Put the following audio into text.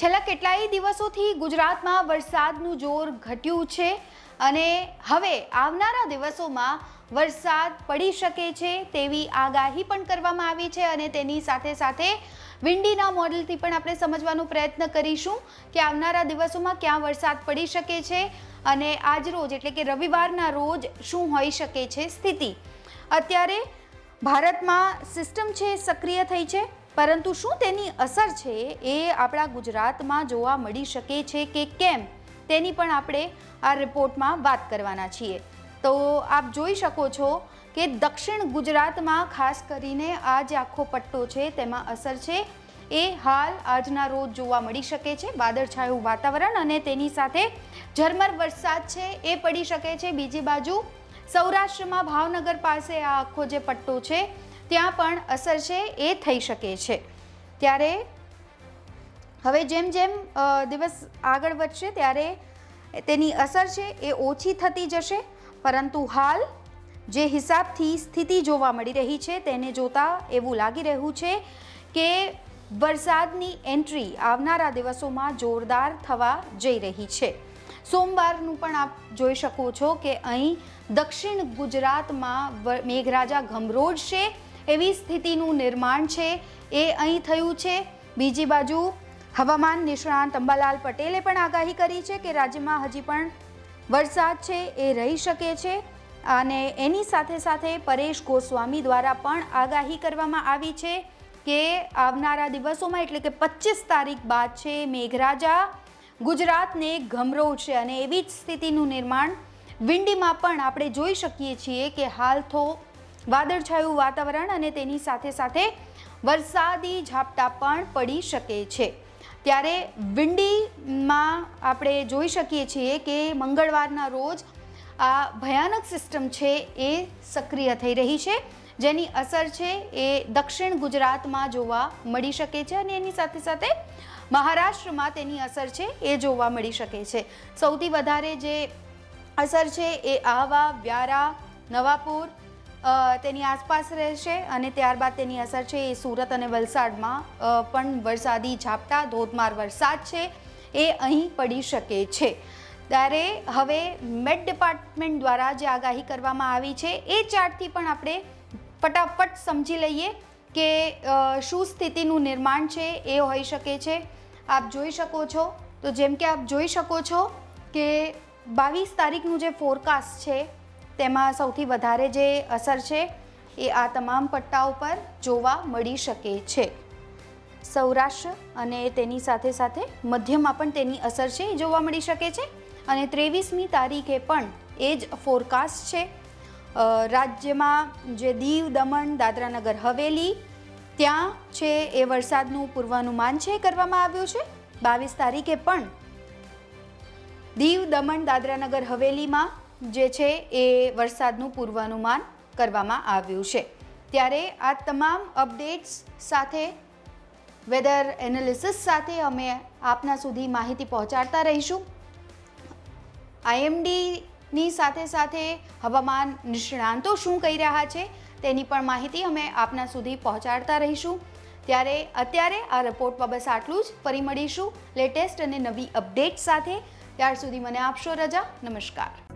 છેલ્લા કેટલાય દિવસોથી ગુજરાતમાં વરસાદનું જોર ઘટ્યું છે અને હવે આવનારા દિવસોમાં વરસાદ પડી શકે છે તેવી આગાહી પણ કરવામાં આવી છે અને તેની સાથે સાથે વિંડીના મોડલથી પણ આપણે સમજવાનો પ્રયત્ન કરીશું કે આવનારા દિવસોમાં ક્યાં વરસાદ પડી શકે છે અને આજ રોજ એટલે કે રવિવારના રોજ શું હોઈ શકે છે સ્થિતિ. અત્યારે ભારતમાં સિસ્ટમ છે સક્રિય થઈ છે. પરંતુ શું તેની અસર છે એ આપણા ગુજરાતમાં જોવા મળી શકે છે કે કેમ? તેની પણ આપણે આ રિપોર્ટમાં વાત કરવાના છીએ. તો આપ જોઈ શકો છો કે દક્ષિણ ગુજરાતમાં ખાસ કરીને આ જે આખો પટ્ટો છે તેમાં અસર છે. એ હાલ આજના રોજ જોવા મળી શકે છે. વાદળછાયું વાતાવરણ અને તેની સાથે ઝરમર વરસાદ છે એ પડી શકે છે. બીજી બાજુ સૌરાષ્ટ્રમાં ભાવનગર પાસે આ આખો જે પટ્ટો છે ત્યાં પણ અસર છે એ થઈ શકે છે. ત્યારે હવે જેમ જેમ દિવસ આગળ વધશે ત્યારે તેની અસર છે એ ઓછી થતી જશે. પરંતુ હાલ જે હિસાબથી સ્થિતિ જોવા મળી રહી છે તેને જોતા એવું લાગી રહ્યું છે કે વરસાદની એન્ટ્રી આવનારા દિવસોમાં જોરદાર થવા જઈ રહી છે. સોમવારનું પણ આપ જોઈ શકો છો કે અહીં દક્ષિણ ગુજરાતમાં મેઘરાજા મેઘરાજા ગમરોડશે એવી સ્થિતિનું નિર્માણ છે. એ અહીં થયું છે. બીજી બાજુ હવામાન નિષ્ણાંત અંબાલાલ પટેલે પણ આગાહી કરી છે કે રાજ્યમાં હજી પણ વરસાદ છે, એ રહી શકે છે અને એની સાથે સાથે પરેશ ગોસ્વામી દ્વારા પણ આગાહી કરવામાં આવી છે કે આવનારા દિવસોમાં, એટલે કે પચીસ તારીખ બાદ છે, મેઘરાજા ગુજરાતને ગમરોડશે અને એવી જ સ્થિતિનું નિર્માણ વિંડીમાં પણ આપણે જોઈ શકીએ છીએ કે હાલ તો વાદળછાયું વાતાવરણ અને તેની સાથે સાથે વરસાદી ઝાપટા પણ પડી શકે છે. ત્યારે વિંડીમાં આપણે જોઈ શકીએ છીએ કે મંગળવારના રોજ આ ભયાનક સિસ્ટમ છે એ સક્રિય થઈ રહી છે. જેની અસર છે એ દક્ષિણ ગુજરાતમાં જોવા મળી શકે છે અને એની સાથે સાથે મહારાષ્ટ્રમાં તેની અસર છે એ જોવા મળી શકે છે. સૌથી વધારે જે અસર છે એ આહવા વ્યારા, નવાપુર તેની આસપાસ રહેશે અને ત્યારબાદ તેની અસર છે એ સુરત અને વલસાડમાં. પણ વરસાદી ઝાપટા, ધોધમાર વરસાદ છે, એ અહીં પડી શકે છે. ત્યારે હવે મેટ ડિપાર્ટમેન્ટ દ્વારા જે આગાહી કરવામાં આવી છે, એ ચાર્ટથી પણ આપણે ફટાફટ સમજી લઈએ કે શું સ્થિતિનું નિર્માણ છે, એ હોઈ શકે છે. આપ જોઈ શકો છો, તો જેમ કે આપ જોઈ શકો છો કે બાવીસ તારીખનું જે ફોરકાસ્ટ છે તેમાં સૌથી વધારે જે અસર છે એ આ તમામ પટ્ટાઓ પર જોવા મળી શકે છે. સૌરાષ્ટ્ર અને તેની સાથે સાથે મધ્યમાં પણ તેની અસર છે એ જોવા મળી શકે છે અને ત્રેવીસમી તારીખે પણ એ જ ફોરકાસ્ટ છે. રાજ્યમાં જે દીવ, દમણ, દાદરાનગર, હવેલી, ત્યાં છે એ વરસાદનું પૂર્વાનુમાન છે કરવામાં આવ્યું છે. બાવીસ તારીખે પણ દીવ, દમણ, દાદરાનગર, હવેલીમાં જે છે એ વરસાદનું પૂર્વાનુમાન કરવામાં આવ્યું છે. ત્યારે આ તમામ અપડેટ્સ સાથે, વેધર એનાલિસિસ સાથે અમે આપના સુધી માહિતી પહોંચાડતા રહીશું. આઈએમડીની સાથે સાથે હવામાન નિષ્ણાંતો શું કહી રહ્યા છે તેની પણ માહિતી અમે આપના સુધી પહોંચાડતા રહીશું. ત્યારે અત્યારે આ રિપોર્ટમાં બસ આટલું જ. ફરી મળીશું. લેટેસ્ટ અને નવી અપડેટ સાથે. ત્યાર સુધી મને આપશો રજા. નમસ્કાર.